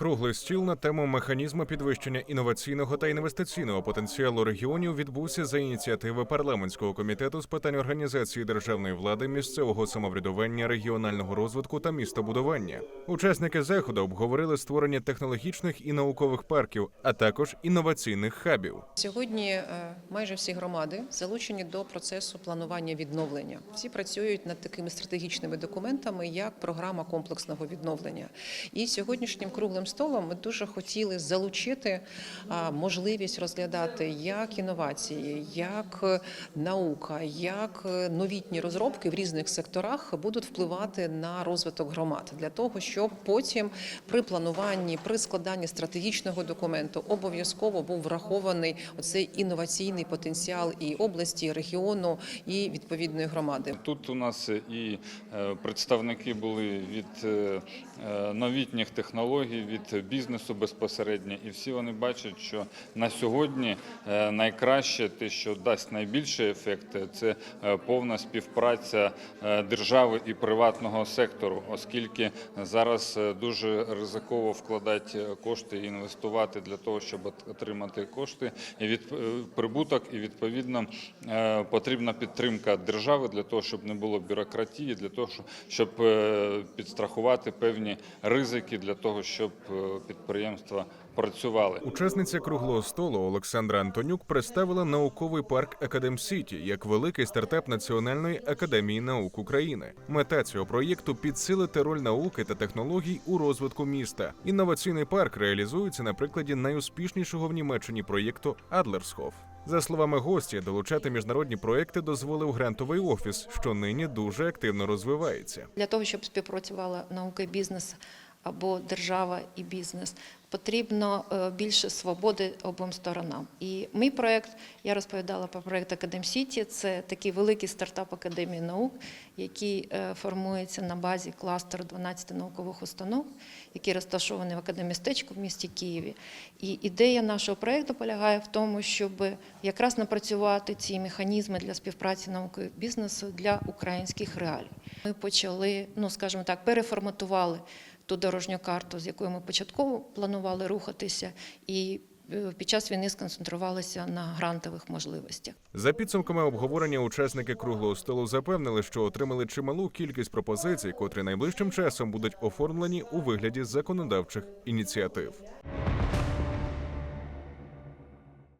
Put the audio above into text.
Круглий стіл на тему механізму підвищення інноваційного та інвестиційного потенціалу регіонів відбувся за ініціативи парламентського комітету з питань організації державної влади, місцевого самоврядування, регіонального розвитку та містобудування. Учасники заходу обговорили створення технологічних і наукових парків, а також інноваційних хабів. Сьогодні е, майже всі громади залучені до процесу планування відновлення. Всі працюють над такими стратегічними документами, як програма комплексного відновлення. І сьогоднішнім круглим столом ми дуже хотіли залучити можливість розглядати як інновації, як е, наука, як е, новітні розробки в різних секторах будуть впливати на розвиток громад для того, щоб потім при плануванні, при складанні стратегічного документу обов'язково був врахований оцей інноваційний потенціал і області, і регіону, і відповідної громади. Тут у нас і е, представники були від новітніх технологій, від бізнесу безпосередньо, і всі вони бачать, що на сьогодні е, найкраще те, що дасть найбільший ефект, це е, повна співпраця е, держави і приватного сектору, оскільки зараз е, дуже ризиково вкладати е, кошти і інвестувати для того, щоб отримати кошти. І від е, прибуток, і відповідно е, потрібна підтримка держави для того, щоб не було бюрократії, для того, щоб- е, підстрахувати певні ризики для того, щоб е, підприємства працювали. Учасниця круглого столу Олександра Антонюк представила науковий парк Академ Сіті як великий стартап Національної академії наук України. Мета цього проєкту підсилити роль науки та технологій у розвитку міста. Інноваційний парк реалізується на прикладі найуспішнішого в Німеччині проєкту Адлерсхоф. За словами гості, долучати міжнародні проекти дозволив грантовий офіс, що нині дуже активно розвивається. Для того, щоб співпрацювала наука і бізнес або держава і бізнес, потрібно е, більше свободи обом сторонам. І мій проект, я розповідала про проект Академ Сіті. Це такий великий стартап Академії наук, який е, формується на базі кластеру 12 наукових установ, який розташований в академістечку в місті Києві. І ідея нашого проекту полягає в тому, щоб якраз напрацювати ці механізми для співпраці науки і бізнесу для українських реалій. Ми почали, ну скажімо так, переформатували ту дорожню карту, з якою ми початково планували рухатися, і е, під час війни сконцентрувалися на грантових можливостях. За підсумками обговорення, учасники круглого столу запевнили, що отримали чималу кількість пропозицій, котрі найближчим часом будуть оформлені у вигляді законодавчих ініціатив.